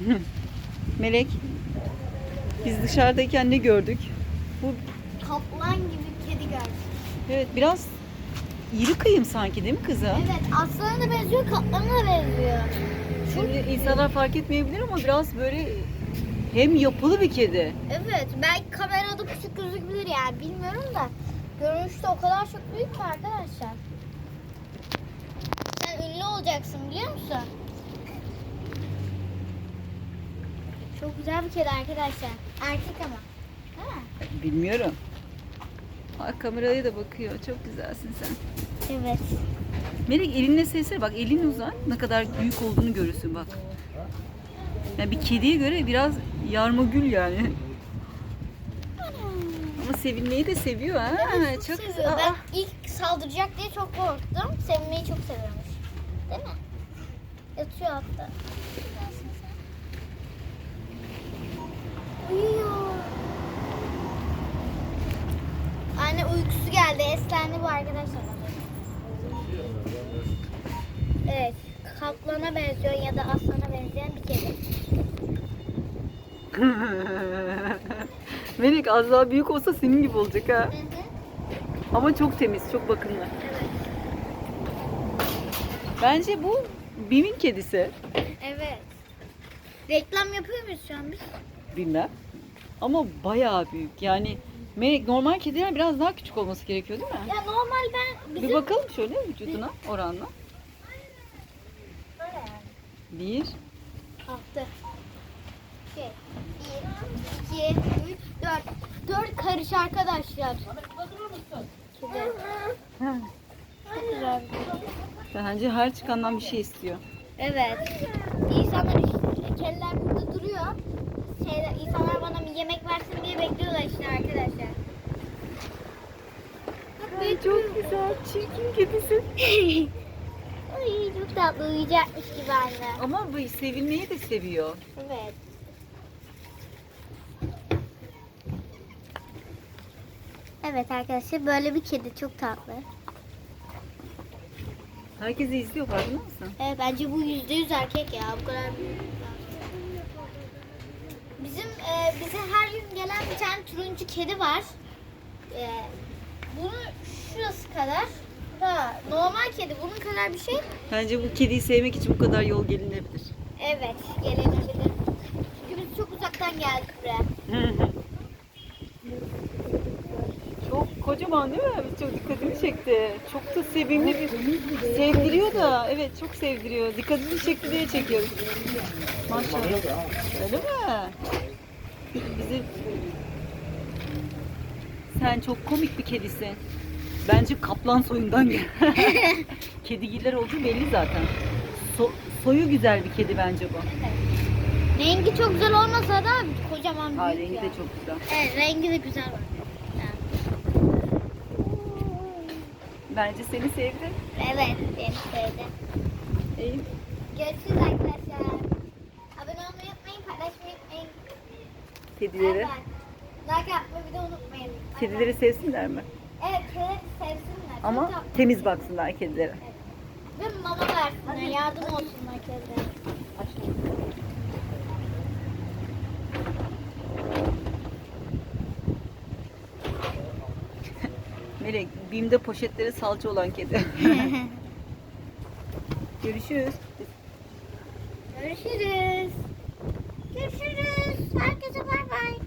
Melek. Biz dışarıdayken ne gördük? Bu Kaplan gibi kedi gördüm. evet biraz iri kıyım sanki değil mi kızım? Evet aslana da benziyor kaplana da benziyor. Şimdi insanlar fark etmeyebilir ama biraz böyle hem yapılı bir kedi. Evet belki kamerada küçük gözükebilir yani bilmiyorum da. Görünüşte o kadar çok büyük ki arkadaşlar. Sen ünlü olacaksın biliyor musun? Çok güzel bir kedi arkadaşlar. Erkek ama. Değil mi? Bilmiyorum. Aa, kameraya da bakıyor. Çok güzelsin sen. Evet. Melek elinle sevsene. Bak elin uzan. Ne kadar büyük olduğunu görürsün bak. Yani bir kediye göre biraz yarma gül yani. Ama sevilmeyi de seviyor ha. Evet, çok seviyor. Aa, Ben ilk saldıracak diye çok korktum. Sevmeyi çok seviyormuş. Değil mi? Yatıyor hatta. Eslendi bu arkadaşlar. Evet. Kaplana benziyor ya da aslana benzeyen bir kedi. Melek az daha büyük olsa senin gibi olacak ha. Ama çok temiz, çok bakımlı. Evet. Bence bu Bim'in kedisi. Evet. Reklam yapıyor muyuz şu an biz? Bilmem. Ama bayağı büyük. Yani Melek normal kediler biraz daha küçük olması gerekiyor değil mi? Ya normal ben bizim... Bir bakalım şöyle vücuduna oranla. Bir. Altı. Şey, bir, iki, üç, dört. Dört karış arkadaşlar. Kedi. Çok güzel. Bence her çıkandan bir şey istiyor. Evet. İnsanlar işte, kediler burada duruyor. Şeyler, insanlar bana bir yemek versin diye bekliyorlar işte arkadaşlar. Ay, güzel. Çirkin kedisi. Ay çok tatlı uyuyacakmış gibi anne. Ama bu sevilmeyi de seviyor. Evet. Evet arkadaşlar böyle bir kedi çok tatlı. Herkesi izliyor farkında mısın? Evet bence bu yüzde yüz erkek ya bu kadar büyük. Bizim e, bize her gün gelen bir tane turuncu kedi var. E, bunun şurası kadar. Da normal kedi bunun kadar bir şey. Bence bu kediyi sevmek için bu kadar yol gelinebilir. Evet gelebilir. Çünkü biz çok uzaktan geldik buraya. Çok kocaman değil mi? Çok dikkatimi çekti. Çok da sevimli bir sevdiriyor da. Evet çok sevdiriyor. Dikkatimi çekti diye çekiyoruz. Maşallah. Öyle mi? Bizi... Sen çok komik bir kedisin. Bence kaplan soyundan gel. Kedigiller olduğu belli zaten. So- soyu güzel bir kedi bence bu. Rengi çok güzel olmasa da kocaman büyük Ha, rengi ya. de çok güzel. Evet rengi de güzel var. Bence seni sevdi. Evet beni sevdi. İyi. Görüşürüz arkadaşlar. Abone olmayı unutmayın, paylaşmayı unutmayın. Kedileri. Like yapmayı bir de unutmayın. Kedileri sevsinler mi? Evet kedileri sevsinler. Ama Çok temiz baksınlar kedilere. Evet. Ve mama versinler. Yardım olsunlar kedilere. Melek, Bim'de poşetlere salça olan kedi. Görüşürüz. Görüşürüz. Görüşürüz. Herkese bay bay.